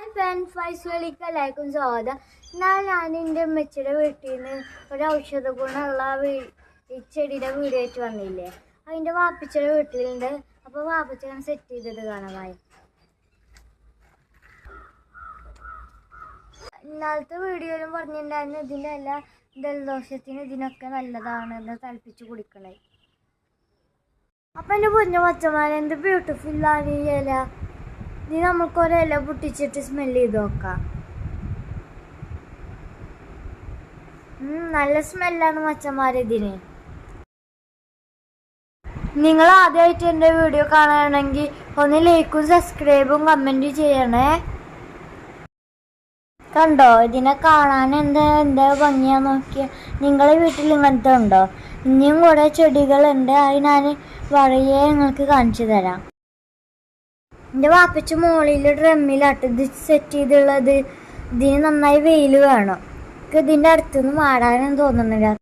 Friends Faiz വെളിക്ക് എല്ലാവർക്കും സ്വാഗതം എന്നാൽ ഞാൻ എന്റെ അമ്മച്ചിയുടെ വീട്ടിൽ നിന്ന് ഒരു ഔഷധ ഗുണമുള്ള ചെടിയുടെ വീഡിയോ ആയിട്ട് വന്നില്ലേ? അതിന്റെ വാപ്പിച്ചയുടെ വീട്ടിലുണ്ട്. അപ്പോൾ വാപ്പച്ചനെ സെറ്റ് ചെയ്തത് കാണാമായി ഇന്നാളത്തെ വീഡിയോയിലും പറഞ്ഞിട്ടുണ്ടായിരുന്നു ഇതിന്റെ എല്ലാ ജലദോഷത്തിന് ഇതിനൊക്കെ നല്ലതാണ് എന്ന് തിളപ്പിച്ച് കുടിക്കണേ. അപ്പം എന്റെ പൊന്നു മച്ചമാരെ എന്ത് ബ്യൂട്ടിഫുള്ളാണ് ഈ ഇല. ഇത് നമുക്ക് ഇല പൊട്ടിച്ചിട്ട് സ്മെൽ ചെയ്ത് നോക്കാം. നല്ല സ്മെല്ലാണ് മച്ചന്മാർ ഇതിന്. നിങ്ങൾ ആദ്യമായിട്ട് എന്റെ വീഡിയോ കാണുകയാണെങ്കിൽ ഒന്ന് ലൈക്കും സബ്സ്ക്രൈബും കമന്റും ചെയ്യണേ. കണ്ടോ ഇതിനെ കാണാൻ എന്താ എന്താ ഭംഗിയാ നോക്കിയ. നിങ്ങളെ വീട്ടിൽ ഇങ്ങനത്തെ ഉണ്ടോ? ഇനിയും കുറേ ചെടികളുണ്ട് അത് ഞാൻ വഴിയെ നിങ്ങൾക്ക് കാണിച്ചു തരാം. എന്റെ വാപ്പച്ച മോളിൽ ഡ്രമ്മിലാട്ട് ഇത് സെറ്റ് ചെയ്തുള്ളത്. ഇതിന് നന്നായി വെയിൽ വേണം. ഇതിന്റെ അടുത്തുനിന്ന് മാടാനും തോന്നുന്നില്ല.